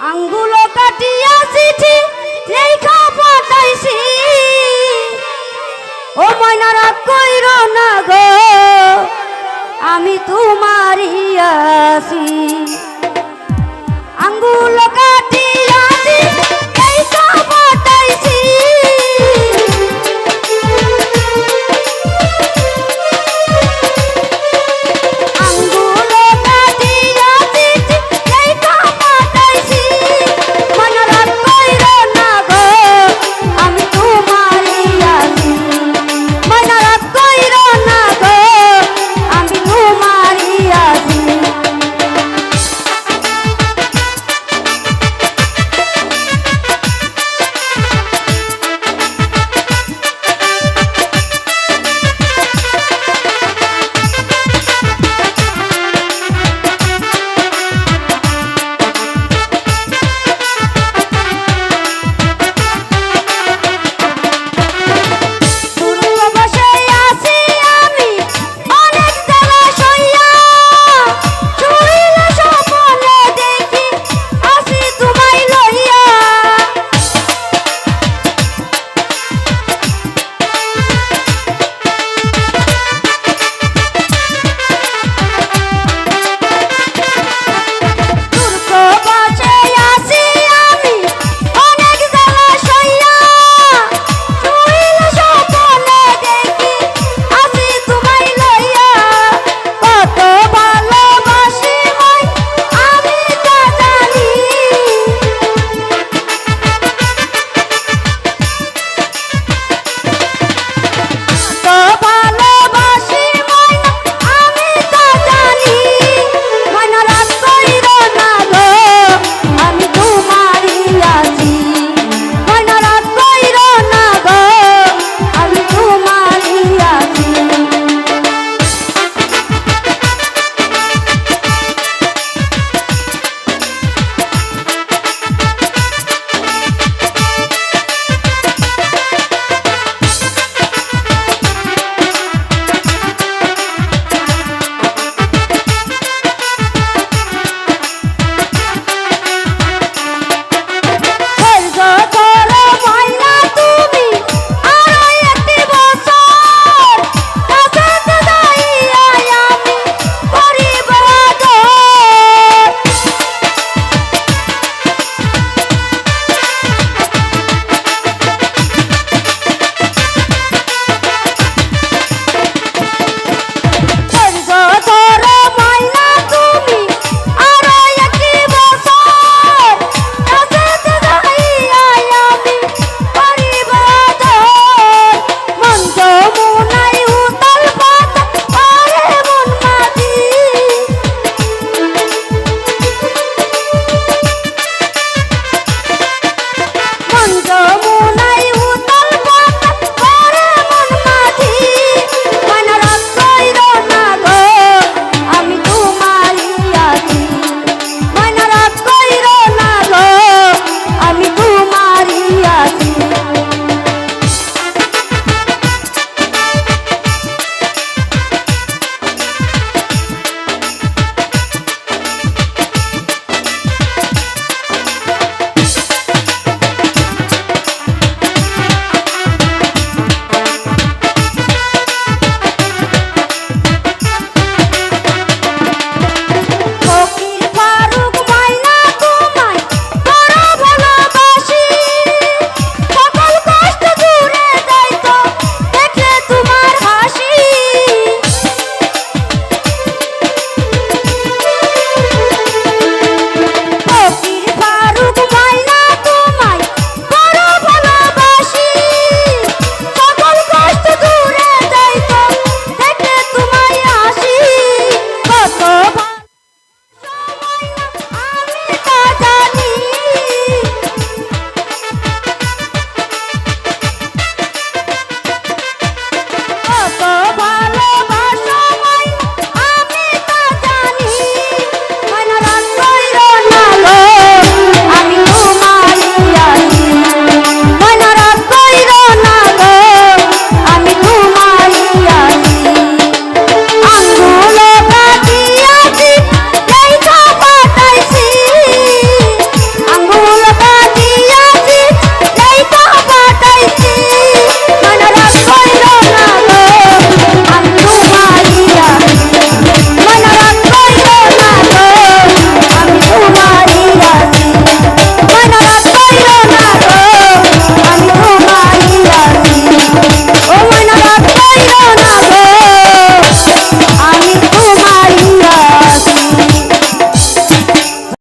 আঙ্গুলো কাটিয়া চিঠি লেখা পাঠাইছি। ও ময়নারা কইর না গো, আমি তোমারই আছি। আঙ্গুল কাটিয়া চিঠি